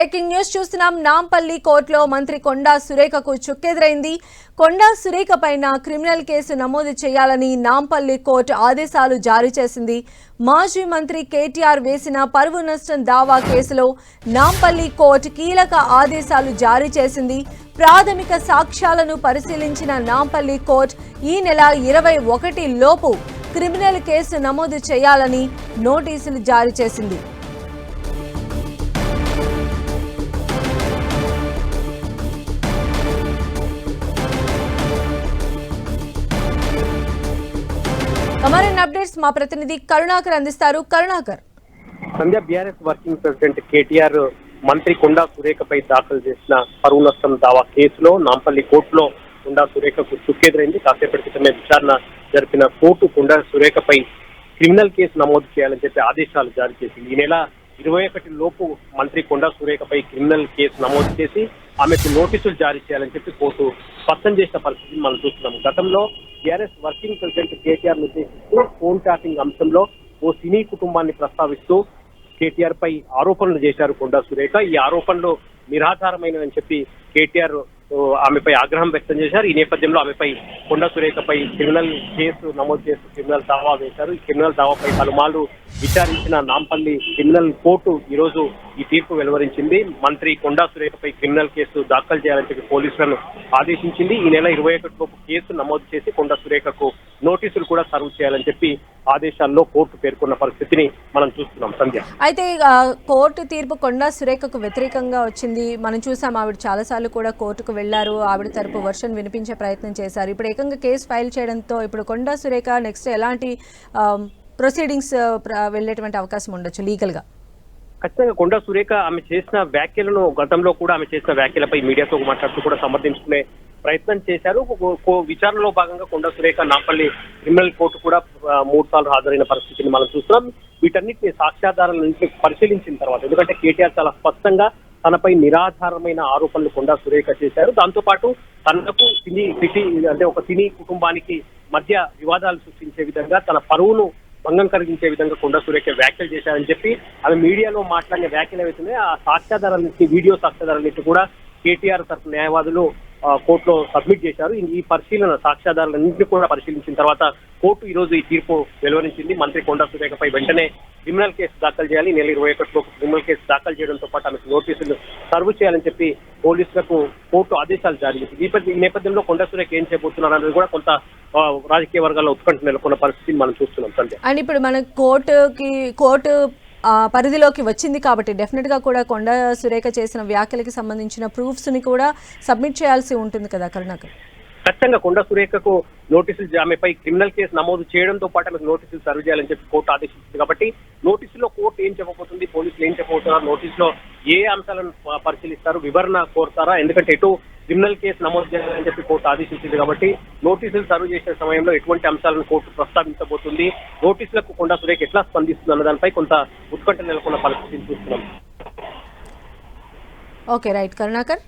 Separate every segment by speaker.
Speaker 1: Breaking news చూస్తున్నాం. నాంపల్లి కోర్టులో మంత్రి కొండా సురేఖకు చుక్కెదురైంది. కొండా సురేఖ పైన క్రిమినల్ కేసు నమోదు చేయాలని నాంపల్లి కోర్టు ఆదేశాలు జారీ చేసింది. మాజీ మంత్రి కేటీఆర్ వేసిన పరువు నష్టం దావా కేసులో నాంపల్లి కోర్టు కీలక ఆదేశాలు జారీ చేసింది. ప్రాథమిక సాక్ష్యాలను పరిశీలించిన నాంపల్లి కోర్టు ఈ నెల ఇరవై ఒకటి లోపు క్రిమినల్ కేసు నమోదు చేయాలని నోటీసులు జారీ చేసింది. మరిన్ని మా ప్రతినిధి కరుణాకర్ అందిస్తారు. Karunakar.
Speaker 2: Sandhya BRS working president KTR మంత్రి కొండా సురేఖపై దాఖలు చేసిన పరువు నష్టం దావా కేసులో నాంపల్లి కోర్టులో కొండా సురేఖకు చుక్కెదురైంది కాసేపటి క్రితమే విచారణ జరిపిన కోర్టు కొండా సురేఖపై క్రిమినల్ కేసు నమోదు చేయాలని చెప్పి ఆదేశాలు జారీ చేసింది. ఈ నెల ఇరవై ఒకటి లోపు మంత్రి కొండా సురేఖపై క్రిమినల్ కేసు నమోదు చేసి ఆమెకు నోటీసులు జారీ చేయాలని చెప్పి కోర్టు స్పష్టం చేసిన పరిస్థితిని మనం చూస్తున్నాం గతంలో టీఆర్ఎస్ వర్కింగ్ ప్రెసిడెంట్ కేటీఆర్ ఉద్దేశిస్తూ ఫోన్ ట్యాపింగ్ అంశంలో ఓ సినీ కుటుంబాన్ని ప్రస్తావిస్తూ కేటీఆర్ పై ఆరోపణలు చేశారు కొండా సురేఖ. ఈ ఆరోపణలు నిరాధారమైనవని చెప్పి కేటీఆర్ ఆమెపై ఆగ్రహం వ్యక్తం చేశారు. ఈ నేపథ్యంలో ఆమెపై కొండా సురేఖపై క్రిమినల్ కేసు నమోదు చేస్తూ క్రిమినల్ దావా వేశారు. ఈ క్రిమినల్ దావాపై పలుమార్లు విచారించిన నాంపల్లి క్రిమినల్ కోర్టు ఈ రోజు ఈ తీర్పు వెలువరించింది. మంత్రి కొండా సురేఖపై క్రిమినల్ కేసు దాఖలు చేయాలని చెప్పి పోలీసులను ఆదేశించింది. ఈ నెల ఇరవై ఒకటి లోపు కేసు నమోదు చేసి కొండా సురేఖకు నోటీసులు కూడా సర్వ్ చేయాలని చెప్పి ఆదేశాల్లో కోర్టు పేర్కొన్న పరిస్థితిని మనం చూస్తున్నాం. సంధ్య.
Speaker 1: అయితే కోర్టు తీర్పు కొండా సురేఖకు వ్యతిరేకంగా వచ్చింది. మనం చూసాం ఆవిడ చాలాసార్లు కూడా కోర్టుకు వెళ్ళారు. ఆవిడ తరపు వర్షన్ వినిపించే ప్రయత్నం చేశారు. ఇప్పుడు ఏకంగా కేసు ఫైల్ చేయడంతో ఇప్పుడు కొండా సురేఖ నెక్స్ట్ ఎలాంటి ప్రొసీడింగ్స్ వెళ్ళేటువంటి అవకాశం ఉండొచ్చు లీగల్గా?
Speaker 2: ఖచ్చితంగా కొండా సురేఖ ఆమె చేసిన వ్యాఖ్యలను గతంలో కూడా ఆమె చేసిన వ్యాఖ్యలపై మీడియాతో మాట్లాడుతూ కూడా సమర్థించుకునే ప్రయత్నం చేశారు. విచారణలో భాగంగా కొండా సురేఖ నాంపల్లి క్రిమినల్ కోర్టు కూడా మూడు సార్లు హాజరైన పరిస్థితిని మనం చూస్తున్నాం. వీటన్నిటిని సాక్ష్యాధారాలన్నింటినీ పరిశీలించిన తర్వాత ఎందుకంటే కేటీఆర్ చాలా స్పష్టంగా తనపై నిరాధారమైన ఆరోపణలు కొండా సురేఖ చేశారు. దాంతో పాటు తనకు సినీ సిటీ అంటే ఒక సినీ కుటుంబానికి మధ్య వివాదాలు సృష్టించే విధంగా తన పరువును భంగం కలిగించే విధంగా కొండ సురేఖ వ్యాఖ్యలు చేశారని చెప్పి ఆమె మీడియాలో మాట్లాడిన వ్యాఖ్యలు ఏవైతున్నాయో ఆ సాక్ష్యాధారాల నుంచి వీడియో సాక్ష్యాధారాలన్నింటి కూడా కేటీఆర్ తరఫు న్యాయవాదులు కోర్టులో సబ్మిట్ చేశారు. ఈ- ఈ పరిశీలన సాక్ష్యాధారాలన్నింటినీ కూడా పరిశీలించిన తర్వాత కోర్టు ఈ రోజు ఈ తీర్పు వెలువరించింది. మంత్రి కొండా సురేఖపై వెంటనే క్రిమినల్ కేసు దాఖలు చేయాలి. నెల ఇరవై ఒకటిలో క్రిమినల్ కేసు దాఖలు చేయడంతో పాటు ఆమెకు నోటీసులు సర్వ్ చేయాలని చెప్పి పోలీసులకు కోర్టు ఆదేశాలు జారీ చేసింది. ఈ నేపథ్యంలో కొండా సురేఖ ఏం చేయబోతున్నారు అనేది కూడా కొంత రాజకీయ వర్గాల్లో ఉత్కంఠ నెలకొన్న పరిస్థితిని మనం చూస్తున్నాం. సంధ్య.
Speaker 1: అండ్ ఇప్పుడు మన కోర్టుకి కోర్టు ఆ, పరిధిలోకి వచ్చింది కాబట్టి డెఫినెట్గా కూడా కొండ సురేఖ చేసిన వ్యాఖ్యలకి సంబంధించిన ప్రూఫ్స్ని కూడా సబ్మిట్ చేయాల్సి ఉంటుంది కదా కరుణాకర్?
Speaker 2: ఖచ్చితంగా కొండ సురేఖకు నోటీసులు ఆమెపై క్రిమినల్ కేసు నమోదు చేయడంతో పాటు ఆమెకు నోటీసులు సర్వ్ చేయాలని చెప్పి కోర్టు ఆదేశించింది కాబట్టి నోటీసులో కోర్టు ఏం చెప్పబోతుంది? పోలీసులు ఏం చెప్పబోతున్నారు? నోటీసులో ఏ అంశాలను పరిశీలిస్తారు? వివరణ కోరుతారా? ఎందుకంటే ఎటు క్రిమినల్ కేసు నమోదు చేయాలని చెప్పి కోర్టు ఆదేశించింది కాబట్టి నోటీసులు సర్వ్ చేసే సమయంలో ఎటువంటి అంశాలను కోర్టు ప్రస్తావించబోతుంది? నోటీసులకు కొండా సురేఖ ఎట్లా స్పందిస్తుంది అన్న దానిపై కొంత ఉత్కంఠ నెలకొన్న పరిస్థితిని చూస్తున్నాం.
Speaker 1: Okay right. కరుణాకర్?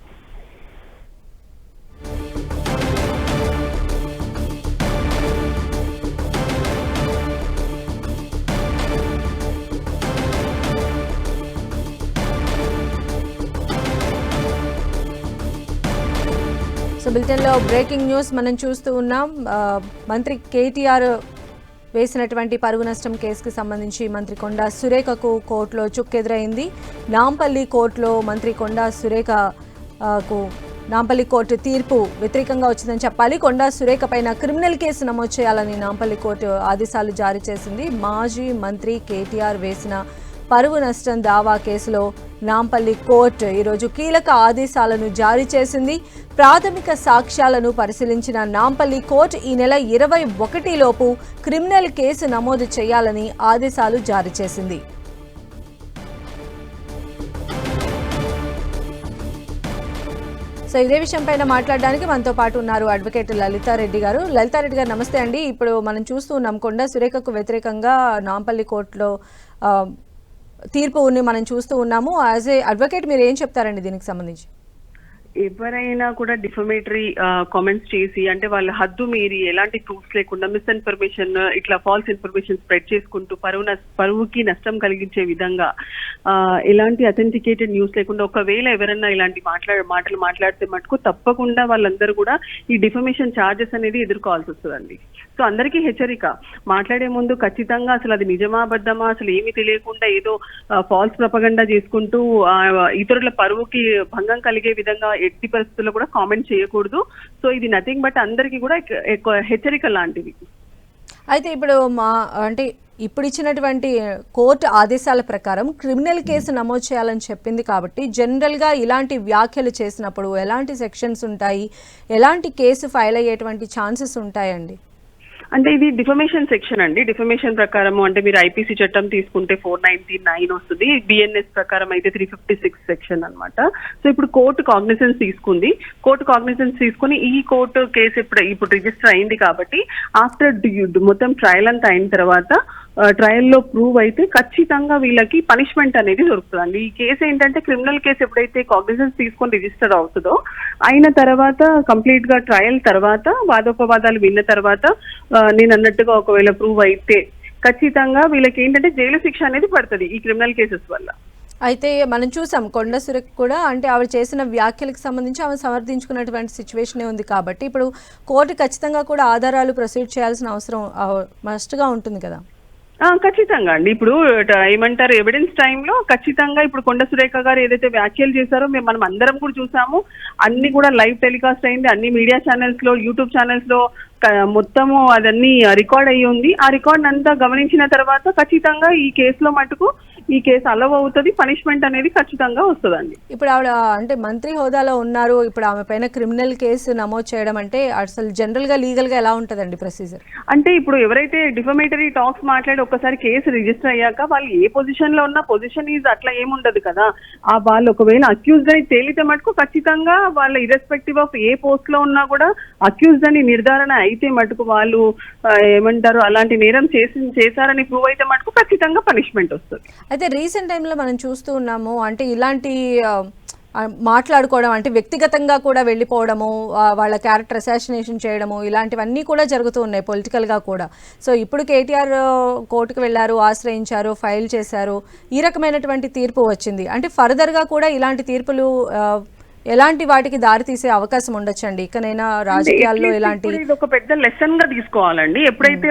Speaker 1: బులెటిన్లో బ్రేకింగ్ న్యూస్ మనం చూస్తూ ఉన్నాం. మంత్రి కేటీఆర్ వేసినటువంటి పరుగు నష్టం కేసుకు సంబంధించి మంత్రి కొండా సురేఖకు కోర్టులో చుక్కెదురైంది. నాంపల్లి కోర్టులో మంత్రి కొండా సురేఖ కు నాంపల్లి కోర్టు తీర్పు వ్యతిరేకంగా వచ్చిందని చెప్పాలి. కొండా సురేఖ పైన క్రిమినల్ కేసు నమోదు చేయాలని నాంపల్లి కోర్టు ఆదేశాలు జారీ చేసింది. మాజీ మంత్రి కేటీఆర్ వేసిన పరువు నష్టం దావా కేసులో నాంపల్లి కోర్టు ఈరోజు కీలక ఆదేశాలను జారీ చేసింది. ప్రాథమిక సాక్ష్యాలను పరిశీలించిన నాంపల్లి కోర్టు ఈ నెల ఇరవై ఒకటిలోపు క్రిమినల్ కేసు నమోదు చేయాలని ఆదేశాలు జారీ చేసింది. సో ఇదే విషయం పైన మాట్లాడడానికి మనతో పాటు ఉన్నారు అడ్వకేట్ లలితారెడ్డి గారు. లలితారెడ్డి గారు నమస్తే అండి. ఇప్పుడు మనం చూస్తూ ఉన్నాం కొండ సురేఖకు వ్యతిరేకంగా నాంపల్లి కోర్టులో తీర్పుని మనం చూస్తూ ఉన్నాము. యాజ్ ఏ అడ్వకేట్ మీరు ఏం చెప్తారండి దీనికి సంబంధించి?
Speaker 3: ఎవరైనా కూడా డిఫమేటరీ కామెంట్స్ చేసి అంటే వాళ్ళ హద్దు మీరి ఎలాంటి ప్రూఫ్స్ లేకుండా మిస్ఇన్ఫర్మేషన్ ఇట్లా ఫాల్స్ ఇన్ఫర్మేషన్ స్ప్రెడ్ చేసుకుంటూ పరువు పరువుకి నష్టం కలిగించే విధంగా ఆ, ఎలాంటి అథెంటికేటెడ్ న్యూస్ లేకుండా ఒకవేళ ఎవరైనా ఇలాంటి మాట్లాడే మాటలు మాట్లాడితే మటుకు తప్పకుండా వాళ్ళందరూ కూడా ఈ డిఫమేషన్ ఛార్జెస్ అనేది ఎదుర్కోవాల్సి వస్తుందండి. సో అందరికీ హెచ్చరిక. మాట్లాడే ముందు ఖచ్చితంగా అసలు అది నిజమా అబద్ధమా అసలు ఏమీ తెలియకుండా ఏదో ఫాల్స్ ప్రపగండా చేసుకుంటూ ఇతరుల పరువుకి భంగం కలిగే విధంగా ఎట్టి పరిస్థితుల్లో కూడా కామెంట్ చేయకూడదు. సో ఇది నథింగ్ బట్ అందరికీ కూడా ఎక్కువ హెచ్చరిక లాంటిది.
Speaker 1: అయితే ఇప్పుడు మా అంటే ఇప్పుడు ఇచ్చినటువంటి కోర్టు ఆదేశాల ప్రకారం క్రిమినల్ కేసు నమోదు చేయాలని చెప్పింది కాబట్టి జనరల్గా ఇలాంటి వ్యాఖ్యలు చేసినప్పుడు ఎలాంటి సెక్షన్స్ ఉంటాయి? ఎలాంటి కేసు ఫైల్ అయ్యేటువంటి ఛాన్సెస్ ఉంటాయండి?
Speaker 3: అంటే ఇది డిఫమేషన్ సెక్షన్ అండి. డిఫమేషన్ ప్రకారం అంటే మీరు ఐపీసీ చట్టం తీసుకుంటే ఫోర్ నైన్టీ నైన్ వస్తుంది. బిఎన్ఎస్ ప్రకారం అయితే త్రీ ఫిఫ్టీ సిక్స్ సెక్షన్ అనమాట సో ఇప్పుడు కోర్టు కాగ్నిసెన్స్ తీసుకుంది. కోర్టు కాగ్నిసెన్స్ తీసుకుని ఈ కోర్టు కేసు ఇప్పుడు ఇప్పుడు రిజిస్టర్ అయింది కాబట్టి ఆఫ్టర్ మొత్తం ట్రయల్ అంతా అయిన తర్వాత ట్రయల్లో ప్రూవ్ అయితే ఖచ్చితంగా వీళ్ళకి పనిష్మెంట్ అనేది దొరుకుతుందండి. ఈ కేసు ఏంటంటే క్రిమినల్ కేసు ఎప్పుడైతే కాగ్నిజెన్స్ తీసుకొని రిజిస్టర్ అవుతుందో అయిన తర్వాత కంప్లీట్గా ట్రయల్ తర్వాత వాదోపవాదాలు విన్న తర్వాత నేను అన్నట్టుగా ఒకవేళ ప్రూవ్ అయితే ఖచ్చితంగా వీళ్ళకి ఏంటంటే జైలు శిక్ష అనేది పడుతుంది ఈ క్రిమినల్ కేసెస్ వల్ల.
Speaker 1: అయితే మనం చూసాం కొండ సురేఖ కూడా అంటే ఆవిడ చేసిన వ్యాఖ్యలకు సంబంధించి ఆమె సమర్థించుకున్నటువంటి సిచ్యువేషనే ఉంది కాబట్టి ఇప్పుడు కోర్టు ఖచ్చితంగా కూడా ఆధారాలు ప్రొసీడ్ చేయాల్సిన అవసరం మస్ట్గా ఉంటుంది కదా.
Speaker 3: ఖచ్చితంగా అండి. ఇప్పుడు ఏమంటారు ఎవిడెన్స్ టైంలో ఖచ్చితంగా ఇప్పుడు కొండ సురేఖ గారు ఏదైతే వ్యాఖ్యలు చేశారో మేము మనం అందరం కూడా చూసాము. అన్ని కూడా లైవ్ టెలికాస్ట్ అయింది. అన్ని మీడియా ఛానల్స్లో యూట్యూబ్ ఛానల్స్లో మొత్తము అదన్నీ రికార్డ్ అయ్యి ఉంది. ఆ రికార్డ్ అంతా గమనించిన తర్వాత ఖచ్చితంగా ఈ కేసులో మటుకు ఈ కేసు అలవ్ అవుతుంది పనిష్మెంట్ అనేది ఖచ్చితంగా వస్తుందండి.
Speaker 1: ఇప్పుడు ఆవిడ అంటే మంత్రి హోదాలో ఉన్నారు ఇప్పుడు ఆమె పైన క్రిమినల్ కేసు నమోదు చేయడం అంటే అసలు జనరల్గా లీగల్గా ఎలా ఉంటుందండి ప్రొసీజర్
Speaker 3: అంటే ఇప్పుడు ఎవరైతే డిఫమేటరీ టాక్స్ మాట్లాడి ఒక్కసారి కేసు రిజిస్టర్ అయ్యాక వాళ్ళు ఏ పొజిషన్లో ఉన్న పొజిషన్ ఈజ్ అట్లా ఏముండదు కదా. ఆ వాళ్ళు ఒకవేళ అక్యూజ్డ్ అని తేలితే మటుకు ఖచ్చితంగా వాళ్ళ ఇరెస్పెక్టివ్ ఆఫ్ ఏ పోస్ట్లో ఉన్నా కూడా అక్యూజ్డ్ అని నిర్ధారణ అయితే మటుకు వాళ్ళు ఏమంటారు అలాంటి నేరం చేసి చేశారని ప్రూవ్ అయితే మటుకు ఖచ్చితంగా పనిష్మెంట్ వస్తుంది.
Speaker 1: అయితే రీసెంట్ టైంలో మనం చూస్తూ ఉన్నాము అంటే ఇలాంటి మాట్లాడుకోవడం అంటే వ్యక్తిగతంగా కూడా వెళ్ళిపోవడము వాళ్ళ క్యారెక్టర్ అసాసినేషన్ చేయడము ఇలాంటివన్నీ కూడా జరుగుతూ ఉన్నాయి పొలిటికల్గా కూడా. సో ఇప్పుడు కేటీఆర్ కోర్టుకు వెళ్ళారు ఆశ్రయించారు ఫైల్ చేశారు ఈ రకమైనటువంటి తీర్పు వచ్చింది. అంటే ఫర్దర్గా కూడా ఇలాంటి తీర్పులు ఎలాంటి వాటికి దారి తీసే అవకాశం ఉండొచ్చండి? ఇకనైనా రాజకీయాల్లో
Speaker 3: ఇప్పుడు ఇది ఒక పెద్ద లెసన్గా తీసుకోవాలండి. ఎప్పుడైతే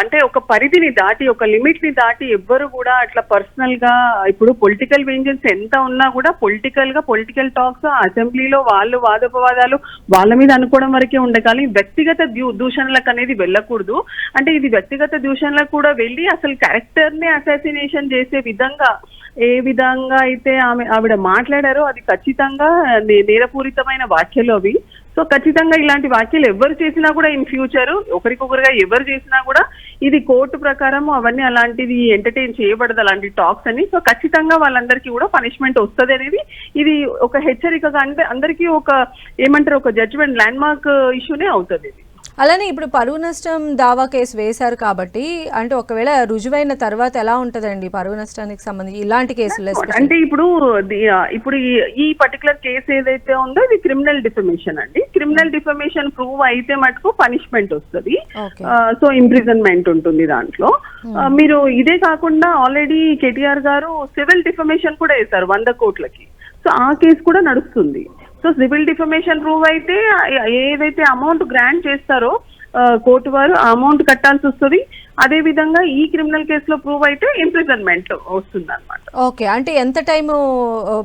Speaker 3: అంటే ఒక పరిధిని దాటి ఒక లిమిట్ని దాటి ఎవ్వరు కూడా అట్లా పర్సనల్గా ఇప్పుడు పొలిటికల్ వెంజెన్స్ ఎంత ఉన్నా కూడా పొలిటికల్గా పొలిటికల్ టాక్స్ అసెంబ్లీలో వాళ్ళు వాదోపవాదాలు వాళ్ళ మీద అనుకోవడం వరకే ఉండగాలి వ్యక్తిగత దూషణలకు అనేది వెళ్ళకూడదు. అంటే ఇది వ్యక్తిగత దూషణలకు కూడా వెళ్ళి అసలు క్యారెక్టర్ని అసాసినేషన్ చేసే విధంగా విధంగా అయితే ఆమె ఆవిడ మాట్లాడారో అది ఖచ్చితంగా నే- నేరపూరితమైన వ్యాఖ్యలు అవి. సో ఖచ్చితంగా ఇలాంటి వ్యాఖ్యలు ఎవరు చేసినా కూడా ఇన్ ఫ్యూచర్ ఒకరికొకరుగా ఎవరు చేసినా కూడా ఇది కోర్టు ప్రకారం అవన్నీ అలాంటిది ఎంటర్టైన్ చేయబడదు అలాంటి టాక్స్ అని. సో ఖచ్చితంగా వాళ్ళందరికీ కూడా పనిష్మెంట్ వస్తుంది అనేది ఇది ఒక హెచ్చరికగా అంటే అందరికీ ఒక ఏమంటారు ఒక జడ్జ్మెంట్ ల్యాండ్ మార్క్ ఇష్యూనే అవుతుంది ఇది.
Speaker 1: అలానే ఇప్పుడు పరువు నష్టం దావా కేసు వేశారు కాబట్టి అంటే ఒకవేళ రుజువైన తర్వాత ఎలా ఉంటుందండి పరువు నష్టానికి సంబంధించి ఇలాంటి కేసులు?
Speaker 3: అంటే ఇప్పుడు ఇప్పుడు ఈ- పర్టికులర్ కేసు ఏదైతే ఉందో ఇది క్రిమినల్ డిఫమేషన్ అండి. క్రిమినల్ డిఫమేషన్ ప్రూవ్ అయితే మటుకు పనిష్మెంట్ వస్తుంది. సో ఇంప్రిజన్మెంట్ ఉంటుంది దాంట్లో. ఆ, మీరు ఇదే కాకుండా ఆల్రెడీ కేటీఆర్ గారు సివిల్ డిఫమేషన్ కూడా వేశారు వంద కోట్లకి. సో ఆ కేసు కూడా నడుస్తుంది. సో సివిల్ డిఫమేషన్ ప్రూవ్ అయితే ఏదైతే అమౌంట్ గ్రాంట్ చేస్తారో కోర్టు వారు ఆ అమౌంట్ కట్టాల్సి వస్తుంది. అదే విధంగా ఈ క్రిమినల్ కేసులో ప్రూవ్ అయితే ఇంప్రిజన్మెంట్ వస్తుంది అనమాట
Speaker 1: ఓకే అంటే ఎంత టైం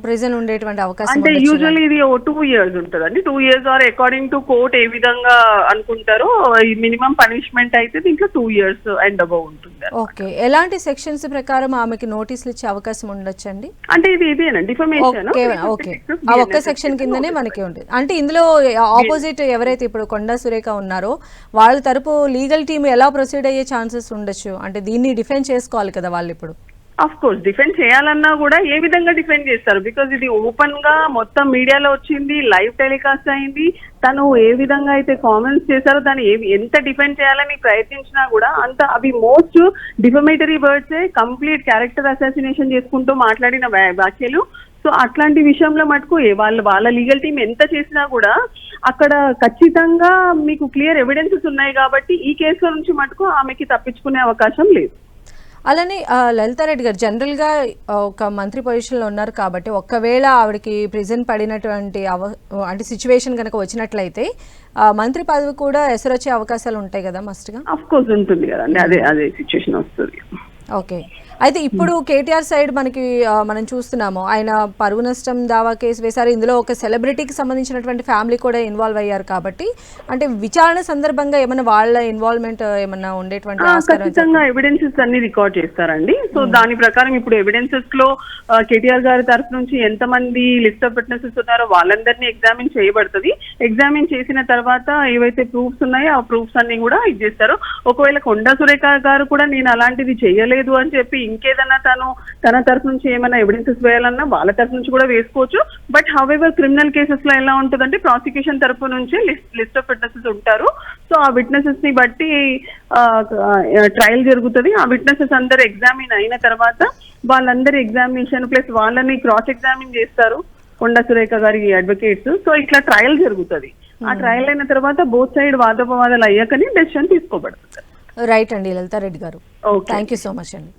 Speaker 1: ప్రిజన్ ఉండేటువంటి అవకాశం
Speaker 3: అంటే? యూజువల్లీ ఇది టూ ఇయర్స్ ఉంటుందండి. Two years or according to court ఏ విధంగా అనుకుంటారో ఈ మినిమం పనిష్మెంట్ అయితే దీంట్లో టూ ఇయర్స్ అండ్ అబౌవ్ ఉంటుంది
Speaker 1: ఓకే ఎలాంటి సెక్షన్స్ ప్రకారం ఆమెకి నోటీసులు ఇచ్చే అవకాశం ఉండొచ్చండి?
Speaker 3: అంటే ఇది ఇదేనండి డిఫమేషన్
Speaker 1: ఓకే ఓకే ఆ ఒక్క సెక్షన్ కిందనే మనకి ఉంటుంది. అంటే ఇందులో ఆపోజిట్ ఎవరైతే ఇప్పుడు కొండా సురేఖ ఉన్నారో వాళ్ళ తరపు లీగల్ టీమ్ ఎలా ప్రొసీడ్ అయ్యే ఛాన్సెస్ ఉండొచ్చు? అంటే దీన్ని డిఫెండ్ చేసుకోవాలి కదా వాళ్ళు ఇప్పుడు.
Speaker 3: ఆఫ్ కోర్స్ డిఫెండ్ చేయాలన్నా కూడా ఏ విధంగా డిఫెండ్ చేస్తారు? బికాజ్ ఇది ఓపెన్గా మొత్తం మీడియాలో వచ్చింది లైవ్ టెలికాస్ట్ అయింది. తను ఏ విధంగా అయితే కామెంట్స్ చేశారో దాన్ని ఏ ఎంత డిఫెండ్ చేయాలని ప్రయత్నించినా కూడా అంత అవి most defamatory words complete character assassination చేసుకుంటూ మాట్లాడిన వ్యా- వ్యాఖ్యలు. సో అట్లాంటి విషయంలో మటుకు వాళ్ళ వాళ్ళ లీగల్ టీం ఎంత చేసినా కూడా అక్కడ ఖచ్చితంగా మీకు క్లియర్ ఎవిడెన్సెస్ ఉన్నాయి కాబట్టి ఈ కేసుల నుంచి మటుకు ఆమెకి తప్పించుకునే అవకాశం లేదు.
Speaker 1: అలానే లలితారెడ్డి గారు జనరల్గా ఒక మంత్రి పొజిషన్లో ఉన్నారు కాబట్టి ఒక్కవేళ ఆవిడకి ప్రిజన్ పడినటువంటి అవ అంటే సిచ్యువేషన్ కనుక వచ్చినట్లయితే మంత్రి పదవి కూడా ఎసరొచ్చే అవకాశాలు ఉంటాయి కదా మస్ట్గా?
Speaker 3: అఫ్ కోర్స్ ఉంటుంది కదండి. అదే అదే సిచ్యుయేషన్ వస్తుంది.
Speaker 1: ఓకే. అయితే ఇప్పుడు కేటీఆర్ సైడ్ మనకి మనం చూస్తున్నాము ఆయన పరువు నష్టం దావా కేసు వేశారు. ఇందులో ఒక సెలబ్రిటీకి సంబంధించినటువంటి ఫ్యామిలీ కూడా ఇన్వాల్వ్ అయ్యారు కాబట్టి అంటే విచారణ సందర్భంగా ఏమైనా వాళ్ళ ఇన్వాల్వ్మెంట్ ఏమన్నా ఉండేటువంటి
Speaker 3: ఖచ్చితంగా ఎవిడెన్సెస్ అన్ని రికార్డ్ చేస్తారండి. సో దాని ప్రకారం ఇప్పుడు ఎవిడెన్సెస్లో కేటీఆర్ గారి తరఫు నుంచి ఎంత మంది లిస్ట్ ఆఫ్ విట్నెసెస్ ఉన్నారో వాళ్ళందరినీ ఎగ్జామిన్ చేయబడుతుంది. ఎగ్జామిన్ చేసిన తర్వాత ఏవైతే ప్రూఫ్స్ ఉన్నాయో ఆ ప్రూఫ్స్ అన్ని కూడా ఇది చేస్తారు. ఒకవేళ కొండా సురేఖ గారు కూడా నేను అలాంటిది చేయలేదు అని చెప్పి ఇంకేదన్నా తను తన తరఫు నుంచి ఏమైనా ఎవిడెన్సెస్ వేయాలన్నా వాళ్ళ తరఫు నుంచి కూడా వేసుకోవచ్చు. బట్ హౌఎవర్ క్రిమినల్ కేసెస్లో ఎలా ఉంటుందంటే ప్రాసిక్యూషన్ తరఫు నుంచి లిస్ట్ లిస్ట్ ఆఫ్ విట్నెసెస్ ఉంటారు. సో ఆ విట్నెసెస్ని బట్టి ట్రయల్ జరుగుతుంది. ఆ విట్నెసెస్ అందరు ఎగ్జామిన్ అయిన తర్వాత వాళ్ళందరి ఎగ్జామినేషన్ ప్లస్ వాళ్ళని క్రాస్ ఎగ్జామిన్ చేస్తారు. కొండ సురేఖ గారి అడ్వకేట్స్ సో ఇట్లా ట్రయల్ జరుగుతుంది. ఆ ట్రయల్ అయిన తర్వాత బోత్ సైడ్ వాదోపవాదాలు అయ్యాకని డెసిషన్ తీసుకోబడుతుంది.
Speaker 1: రైట్ అండి లలితారెడ్డి గారు. థ్యాంక్ యూ సో మచ్ అండి.